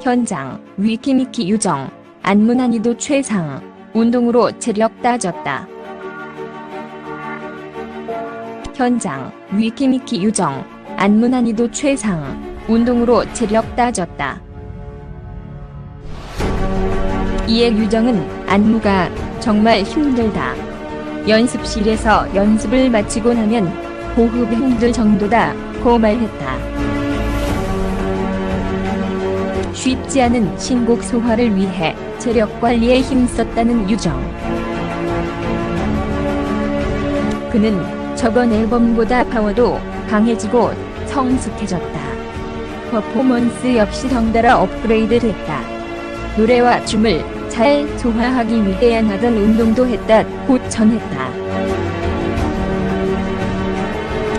현장, 위키미키 유정, 안무 난이도 최상, 운동으로 체력 따졌다. 현장, 위키미키 유정, 안무 난이도 최상, 운동으로 체력 따졌다. 이에 유정은 안무가 정말 힘들다. 연습실에서 연습을 마치고 나면 호흡이 힘들 정도다. 고 말했다. 쉽지 않은 신곡 소화를 위해 체력 관리에 힘썼다는 유정. 그는 저번 앨범보다 파워도 강해지고 성숙해졌다. 퍼포먼스 역시 덩달아 업그레이드 됐다. 노래와 춤을 잘 소화하기 위해 하던 운동도 했다. 곧 전했다.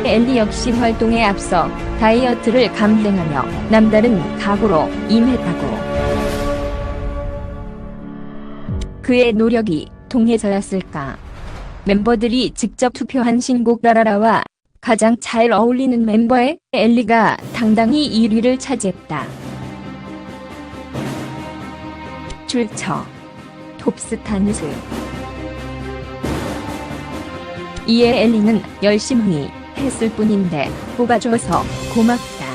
엘리 역시 활동에 앞서 다이어트를 감행하며 남다른 각오로 임했다고. 그의 노력이 통해서였을까? 멤버들이 직접 투표한 신곡 라라라와 가장 잘 어울리는 멤버의 엘리가 당당히 1위를 차지했다. 출처 톱스타 뉴스 이에 엘리는 열심히 했을 뿐인데 뽑아줘서 고맙다.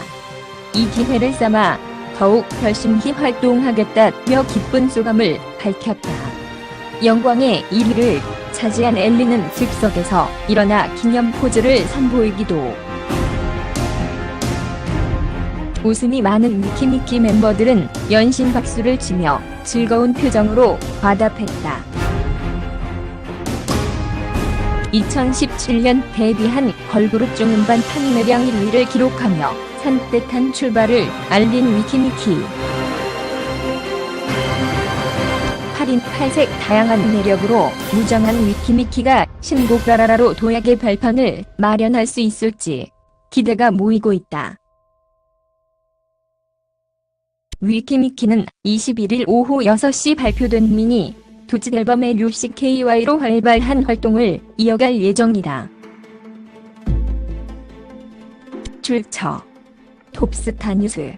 이 기회를 삼아 더욱 열심히 활동하겠다며 기쁜 소감을 밝혔다. 영광의 1위를 차지한 엘리는 즉석에서 일어나 기념 포즈를 선보이기도 웃음이 많은 미키미키 멤버들은 연신 박수를 치며 즐거운 표정으로 화답했다. 2017년 데뷔한 걸그룹 중 음반 판매 량 1위를 기록하며 산뜻한 출발을 알린 위키미키. 8인 8색 다양한 매력으로 무정한 위키미키가 신곡 라라라로 도약의 발판을 마련할 수 있을지 기대가 모이고 있다. 위키미키는 21일 오후 6시 발표된 미니 두짓 앨범의 UCKY로 활발한 활동을 이어갈 예정이다. 출처 톱스타 뉴스